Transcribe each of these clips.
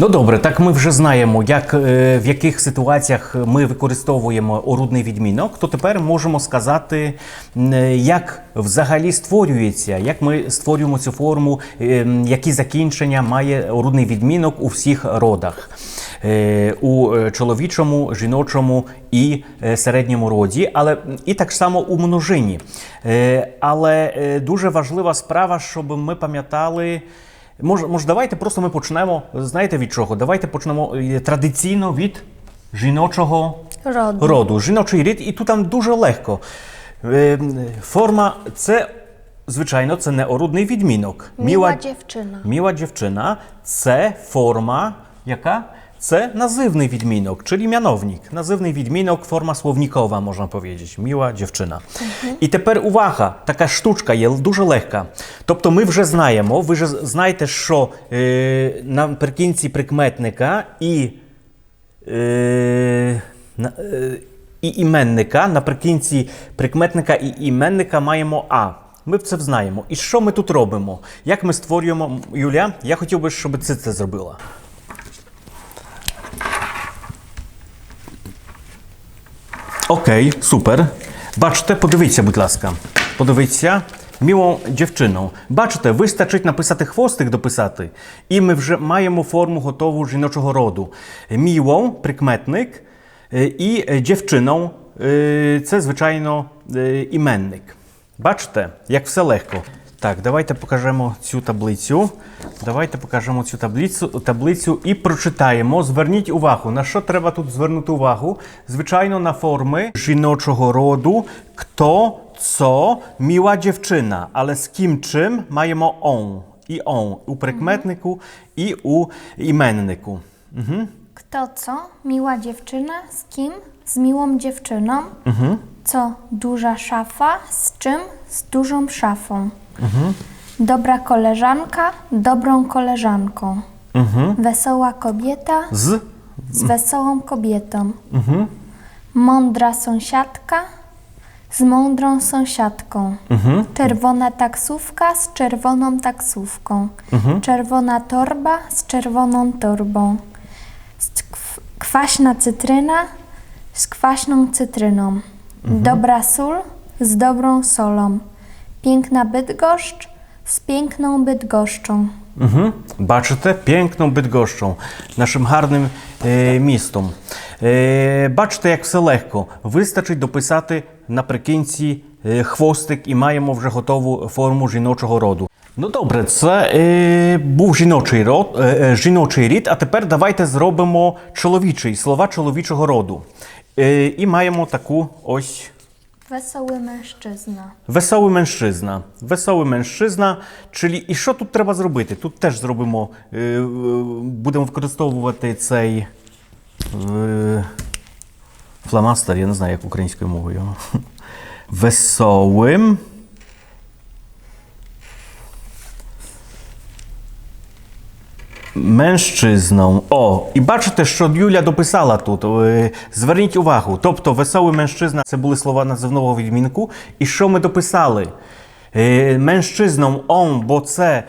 Ну добре, так ми вже знаємо, як, е, в яких ситуаціях ми використовуємо орудний відмінок, то тепер можемо сказати, як взагалі створюється, як ми створюємо цю форму, е, які закінчення має орудний відмінок у всіх родах. Е, У чоловічому, жіночому і середньому роді, але і так само у множині. Але дуже важлива справа, щоб ми пам'ятали. Може, може, давайте просто ми почнемо. Знаєте від чого? Давайте почнемо е, традиційно від жіночого Роду. роду. Жіночий рід, і тут там дуже легко. Е, Форма це, звичайно, це не орудний відмінок. Міла дівчина. Міла дівчина це форма, яка? Це називний відмінок, czyli mianownik. Називний відмінок, форма словникова, можна powiedzieć. Міла дівчина. І тепер увага, така штучка є дуже легка. Тобто ми вже знаємо, ви вже знаєте, що е, наприкінці прикметника і, е, е, і іменника, наприкінці прикметника і іменника маємо А. Ми це знаємо. І що ми тут робимо? Як ми створюємо Юля? Я хотів би, щоб ти це зробила. Окей, super. Бачите, подивіться, будь ласка. Подивіться. Мілу дівчину. Бачите, вистачить написати хвостик дописати, і ми вже маємо форму готову жіночого роду. Міло, прикметник, е, і е, е, це, звичайно, е, іменник. Бачите, як все легко. Так, давайте покажемо цю таблицю. Давайте покажемо цю таблицю, таблицю і прочитаємо. Зверніть увагу, на що треба тут звернути увагу? Звичайно, на форми жіночого роду. Хто, co, miła dziewczyna, ale z kim czym маємо on і on у прикметнику і у іменнику. Угу. Kto co? Miła dziewczyna. Z kim? Z miłą dziewczyną. Co? Duża szafa. Z czym? Z dużą szafą. Dobra koleżanka. Dobrą koleżanką. Wesoła kobieta. З Z wesołą kobietą. Mądra sąsiadka. Z mądrą sąsiadką. Czerwona taksówka z czerwoną taksówką. Czerwona torba z czerwoną torbą. Kwaśna cytryna z kwaśną cytryną. Dobra sól z dobrą solą. Piękna Bydgoszcz z piękną Bydgoszczą. Угу. Бачите, пєнкном Бідгощом, нашим гарним е, містом. Е, бачите, як все легко. Вистачить дописати наприкінці е, хвостик і маємо вже готову форму жіночого роду. Ну добре, це е, був жіночий род, е, е, жіночий рід, а тепер давайте зробимо чоловічий, слова чоловічого роду. Е, і маємо таку ось Wesoły mężczyzna. Веселий меншизна. Веселий меншизна. Czyli і що тут треба зробити? Тут теж зробимо, будемо використовувати цей фламастер, я не знаю, як українською мовою. Веселим. Меншизном. О, і бачите, що Юля дописала тут. Е, Зверніть увагу. Тобто, веселий меншизна це були слова називного відмінку. І що ми дописали? Е, Меншизном он, бо це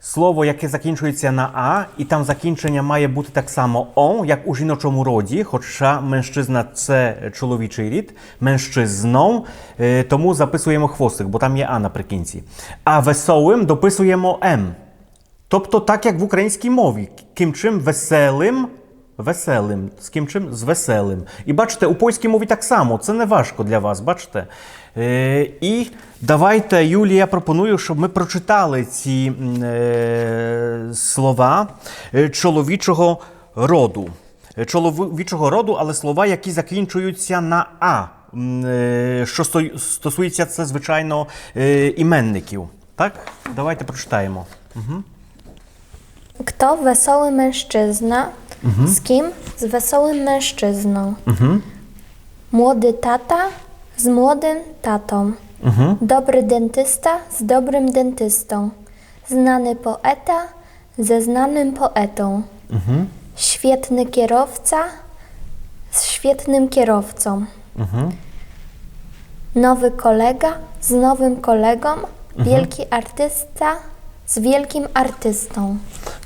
слово, яке закінчується на А, і там закінчення має бути так само он, як у жіночому роді, хоча меншизна це чоловічий рід, меншизном, е, тому записуємо хвостик, бо там є А наприкінці. А веселим дописуємо М. Тобто, так як в українській мові, ким чим веселим, веселим, з ким чим з веселим. І бачите, у польській мові так само, це не важко для вас, бачите? Е, і давайте, Юлія, я пропоную, щоб ми прочитали ці е, слова е, чоловічого роду. Е, Чоловічого роду, але слова, які закінчуються на А. Е, Що стосується це, звичайно, е, іменників. Так? Давайте прочитаємо. Kto wesoły mężczyzna? Z kim? Z wesołym mężczyzną. Młody tata z młodym tatą. Dobry dentysta z dobrym dentystą. Znany poeta ze znanym poetą. Świetny kierowca z świetnym kierowcą. Nowy kolega z nowym kolegą. Wielki artysta z wielkim artystą.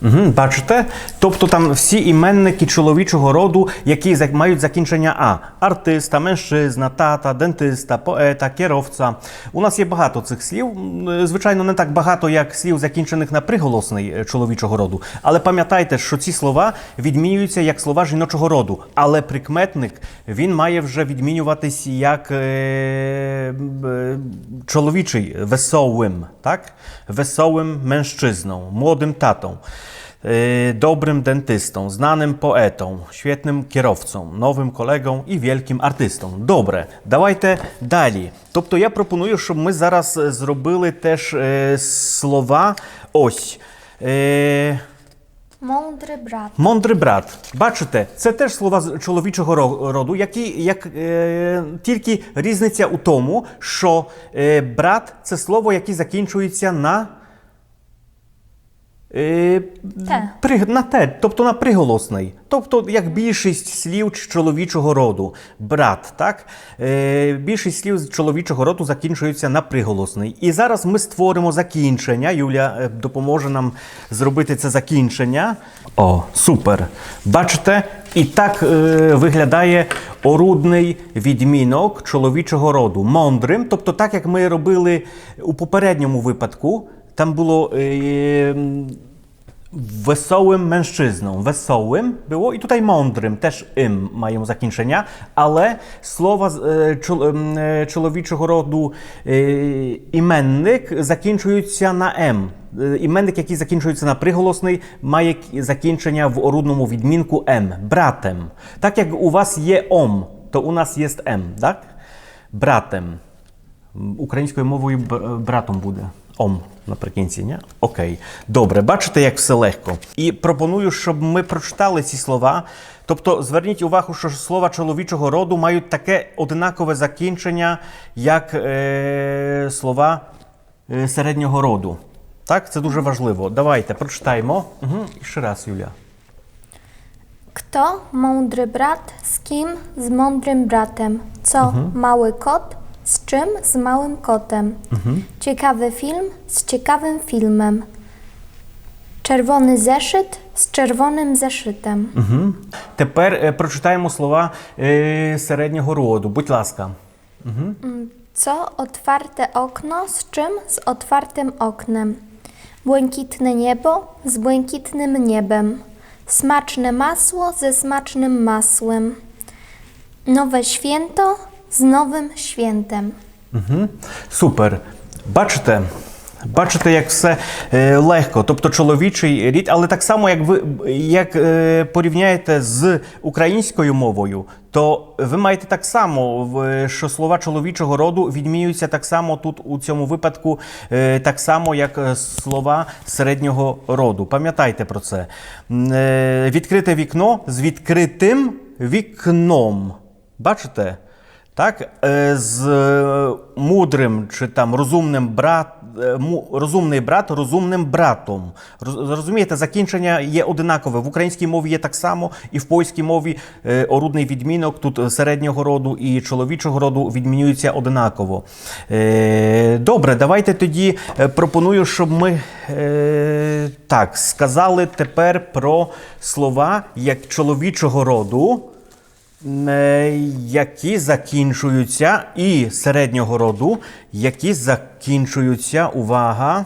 Угу, бачите? Тобто там всі іменники чоловічого роду, які мають закінчення А: артиста, меншизна, тата, дентиста, поета, керовця. У нас є багато цих слів. Звичайно, не так багато, як слів, закінчених на приголосний е, чоловічого роду. Але пам'ятайте, що ці слова відмінюються як слова жіночого роду. Але прикметник він має вже відмінюватись як е, е, чоловічий, веселим, так? Веселим меншczyzną, młodym tatą, e, dobrym dentystą, znanym poetą, świetnym kierowcą, nowym kolegą і wielkim artystą. Добре, давайте далі. Тобто я пропоную, щоб ми зараз е, зробили теж е, слова ось. Е, Mądry brat. Мądry брат. Бачите, це теж слова з чоловічого роду, які як е, тільки різниця у тому, що е, брат це слово, яке закінчується на. Е, Те. при, на те, тобто на приголосний. Тобто, як більшість слів чоловічого роду. Брат, так? Е, більшість слів чоловічого роду закінчуються на приголосний. І зараз ми створимо закінчення. Юля е, допоможе нам зробити це закінчення. О, супер! Бачите? І так е, виглядає орудний відмінок чоловічого роду. Мондрим, тобто так, як ми робили у попередньому випадку, там було. М, Wesołym mężczyzną. Wesołym było i tutaj mądrym, też im mają е, чол, ем, е, чоловічого роду е, іменник закінчуються на М. Е, Іменник, який закінчується на приголосний, має закінчення в орудному відмінку М. Братем. Так як у вас є ом, то у нас є М, так? Братем. Українською мовою братом буде. Ом наприкінці, ні? Окей. Добре, бачите, як все легко. І пропоную, щоб ми прочитали ці слова. Тобто зверніть увагу, що слова чоловічого роду мають таке одинакове закінчення, як е, слова е, середнього роду. Так, це дуже важливо. Давайте прочитаємо. Угу. І ще раз, Юля. Kto mądry brat? Z kim? Z mądrym bratem. Co mały kot? Z czym? Z małym kotem. Ciekawy film? Z ciekawym filmem. Czerwony zeszyt? Z czerwonym zeszytem. Угу. Тепер е, прочитаємо слова е, середнього роду. Будь ласка. Co otwarte okno? Z czym? Z otwartym oknem. Błękitne niebo? Z błękitnym niebem. Smaczne masło ze smacznym masłem. Nowe święto z nowym świętem. Угу. Супер. Бачите? Бачите, як все е, легко, тобто чоловічий рід, але так само, як ви як е, порівняєте з українською мовою, то ви маєте так само, що слова чоловічого роду відмінюються так само тут у цьому випадку, е, так само, як е, слова середнього роду. Пам'ятайте про це. Е, відкрите вікно з відкритим вікном. Бачите? Так, е, з е, мудрим чи там розумним брат, е, розумний брат розумним братом. Розумієте, закінчення є одинакове. В українській мові є так само, і в польській мові орудний відмінок тут середнього роду і чоловічого роду відмінюються одинаково. Добре, давайте тоді пропоную, щоб ми так сказали тепер про слова як чоловічого роду. Е, які закінчуються, і середнього роду, які закінчуються, увага,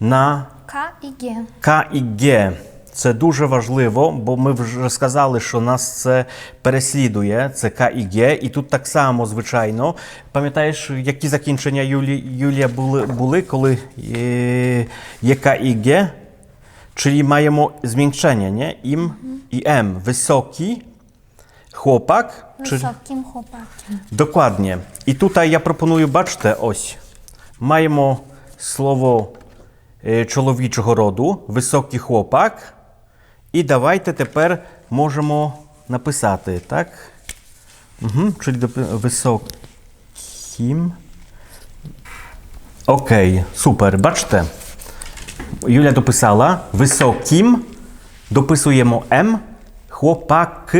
на K i G. К і Г. Це дуже важливо, бо ми вже сказали, що нас це переслідує. Це К і Г. І тут так само, звичайно. Пам'ятаєш, які закінчення Юлі, Юлія були, були коли е, є К і Г? Czyli маємо змінчення, nie? Ім і М. Високий хлопак. Чи... Wysokim chłopakiem. Dokładnie. I tutaj ja proponuję, бачите, ось. Маємо слово е, чоловічого роду, високий хлопак. І давайте тепер можемо написати, так? Угу. Czyli високим. Окей, супер. Бачите? Юля дописала високим. Дописуємо М, хлопак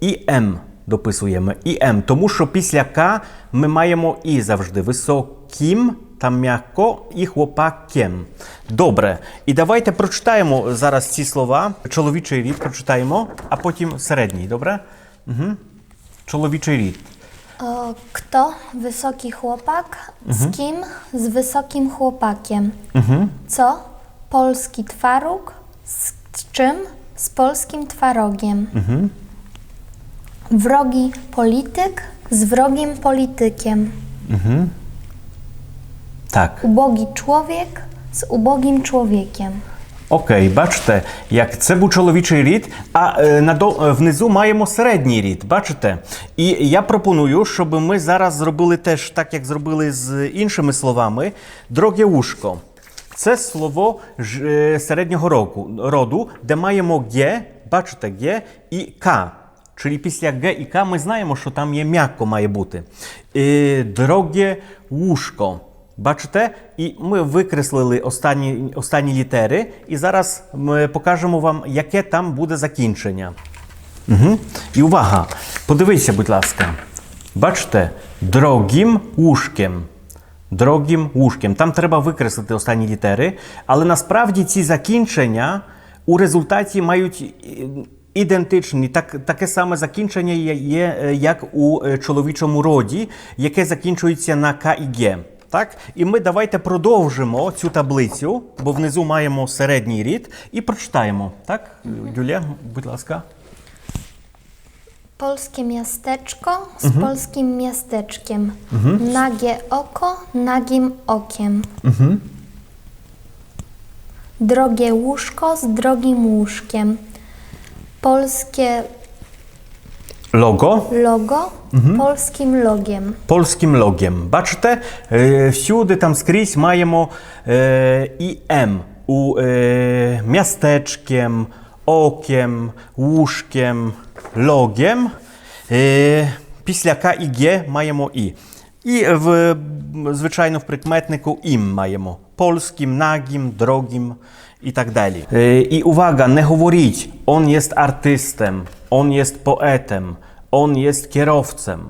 і М. Дописуємо і М. Тому що після К ми маємо І завжди. Високим там м'яко і хлопакем. Добре. І давайте прочитаємо зараз ці слова. Чоловічий рід прочитаємо, а потім середній, добре? Угу. Чоловічий рід. Kto wysoki chłopak? Z kim? Z wysokim chłopakiem. Co? Polski twaróg? Z czym? Z polskim twarogiem. Wrogi polityk? Z wrogim politykiem. Так. Ubogi człowiek? Z ubogim człowiekiem. Окей, бачите, як це був чоловічий рід, а е, надо, е, внизу маємо середній рід. Бачите? І я пропоную, щоб ми зараз зробили теж так, як зробили з іншими словами. Дороге ушко. Це слово ж, е, середнього року, роду, де маємо ге, бачите, ге і к. Czyli після г і к ми знаємо, що там є м'яко має бути. Е, Дороге ушко. Бачите? І ми викреслили останні, останні літери, і зараз ми покажемо вам, яке там буде закінчення. Угу. І увага! Подивися, будь ласка. Бачите? Дорогим ушком. Дорогим ушком. Там треба викреслити останні літери, але насправді ці закінчення у результаті мають е, ідентичні, так, таке саме закінчення є, є е, як у е, чоловічому роді, яке закінчується на К і Г. Так? І ми давайте продовжимо цю таблицю, бо внизу маємо середній рід, і прочитаємо. Так, Юлія, будь ласка. Polskie miasteczko z polskim miasteczkiem. Nagie oko nagim okiem. Drogie łóżko z drogim łóżkiem. Polskie Logo logo polskim logiem. польським логiem. Бачите, е, всюди там скрізь маємо е, і М у е, містечком, оком, łóżkiem, логiem. Е, після К і Г маємо І. І в, звичайно, в прикметнику ім маємо польським, нагим, drogim i tak dalej. E, I uwaga, nie mówić, on jest artystem, on jest poetem, on jest kierowcem.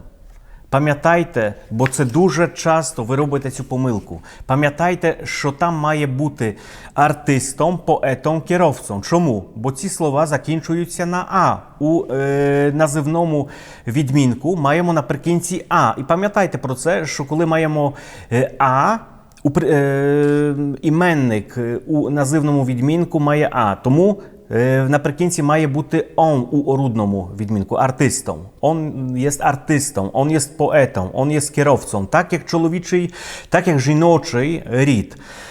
Пам'ятайте, бо це дуже часто ви робите цю помилку. Пам'ятайте, що там має бути артистом, поетом, керовцем. Чому? Бо ці слова закінчуються на А. У е, називному відмінку маємо наприкінці А. І пам'ятайте про це, що коли маємо е, А, у, е, іменник е, у називному відмінку має А. Тому е, наприкінці має бути он у орудному відмінку, артистом. Он є артистом, он є поетом, он є керовцем, так як чоловічий, так як жіночий рід. Е,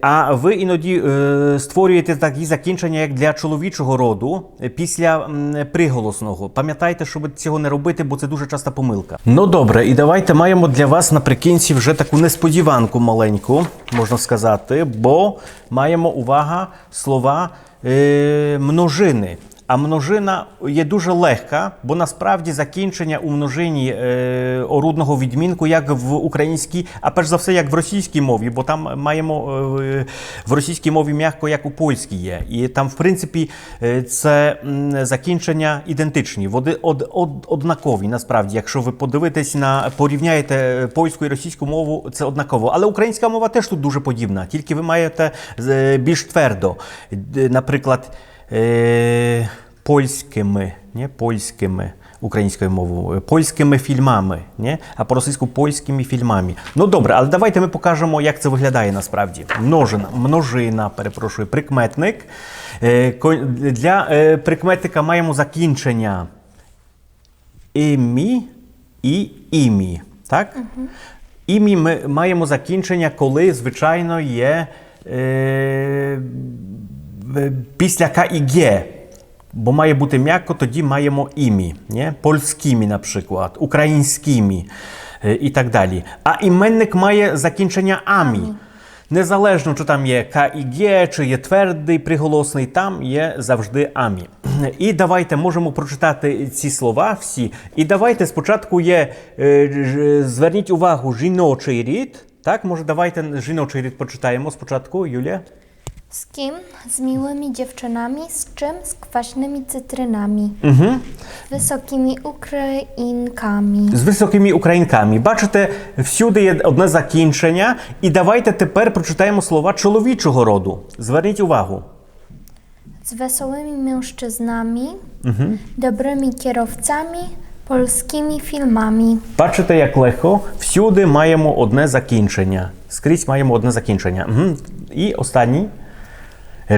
а ви іноді е, створюєте такі закінчення, як для чоловічого роду е, після приголосного. Пам'ятайте, щоб цього не робити, бо це дуже часта помилка. Ну добре, і давайте маємо для вас наприкінці вже таку несподіванку маленьку, можна сказати, бо маємо увага слова е, множини. А множина є дуже легка, бо насправді закінчення у множині е, орудного відмінку, як в українській, а перш за все, як в російській мові, бо там маємо е, в російській мові м'яко, як у польській є. І там, в принципі, е, це закінчення ідентичні, води од, од, однакові. Насправді, якщо ви подивитесь на порівняєте польську і російську мову, це однаково. Але українська мова теж тут дуже подібна, тільки ви маєте е, більш твердо. Наприклад. Е, польськими, не, польськими українською мовою, польськими фільмами, не? а по-російську польськими фільмами. Ну добре, але давайте ми покажемо, як це виглядає насправді. Множина, множина, перепрошую, прикметник. Е, для е, прикметника маємо закінчення імі і імі. Так? Імі ми маємо закінчення, коли, звичайно, є е, е, після К і Г. Бо має бути м'яко, тоді маємо імі. Не? Польськими, наприклад, українськими е, і так далі. А іменник має закінчення амі. Незалежно, чи там є К і Г, чи є твердий приголосний, там є завжди амі. І давайте можемо прочитати ці слова всі. І давайте спочатку є, е, зверніть увагу, жіночий рід. Так, може, давайте жіночий рід почитаємо спочатку, Юлія. Z kim? Z miłymi dziewczynami. Z czym? Z kwaśnymi cytrynami. Z wysokimi Ukrainkami. З високими українками. Бачите, всюди є одне закінчення. І давайте тепер прочитаємо слова чоловічого роду. Зверніть увагу. Z wesołymi mężczyznami. Dobrymi kierowcami. Polskimi filmami. Бачите, як легко. Всюди маємо одне закінчення. Скрізь маємо одне закінчення. Угу. І останній.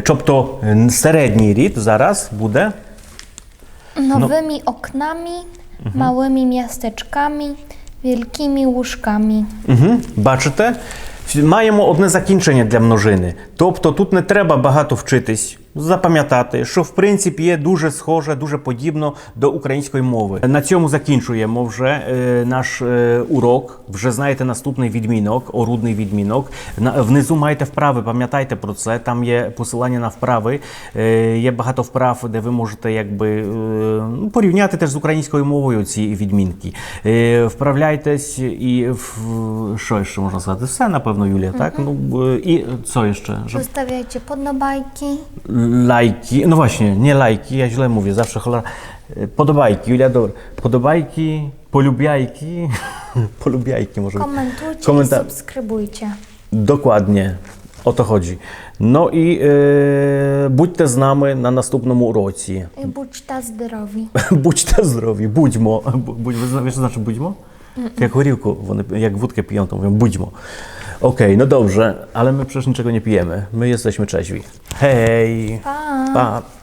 Тобто середній рід зараз буде Nowymi oknami. Małymi miasteczkami. Wielkimi łóżkami. Угу. Бачите? Маємо одне закінчення для множини. Тобто тут не треба багато вчитись, запам'ятати, що в принципі є дуже схоже, дуже подібно до української мови. На цьому закінчуємо вже е, наш е, урок. Вже знаєте наступний відмінок, орудний відмінок. Внизу маєте вправи, пам'ятайте про це. Там є посилання на вправи. Е, є багато вправ, де ви можете якби ну, порівняти теж з українською мовою ці відмінки. Вправляйтесь і в що ще можна сказати? Все, напевно, Юлія, так? Ну і jeszcze? Że Zostawiajcie podobajki. lajki, no właśnie, nie lajki, ja źle mówię, zawsze cholera. E, Podobajki, Julia, dobra. Podobajki, polubiajki, polubiajki może. być. Komentujcie Komenta- i subskrybujcie. Dokładnie. O to chodzi. No i e, будьте з нами на наступному уроці. I будьте здорові. Будьте здорові, будьмо. Бу- Будь, ви знаєте, що значить будьмо? Jak горілку, вони як wódkę piją, to mówią budźmo. Okej, no dobrze, ale my przecież niczego nie pijemy. My jesteśmy trzeźwi. Hej! Pa! pa.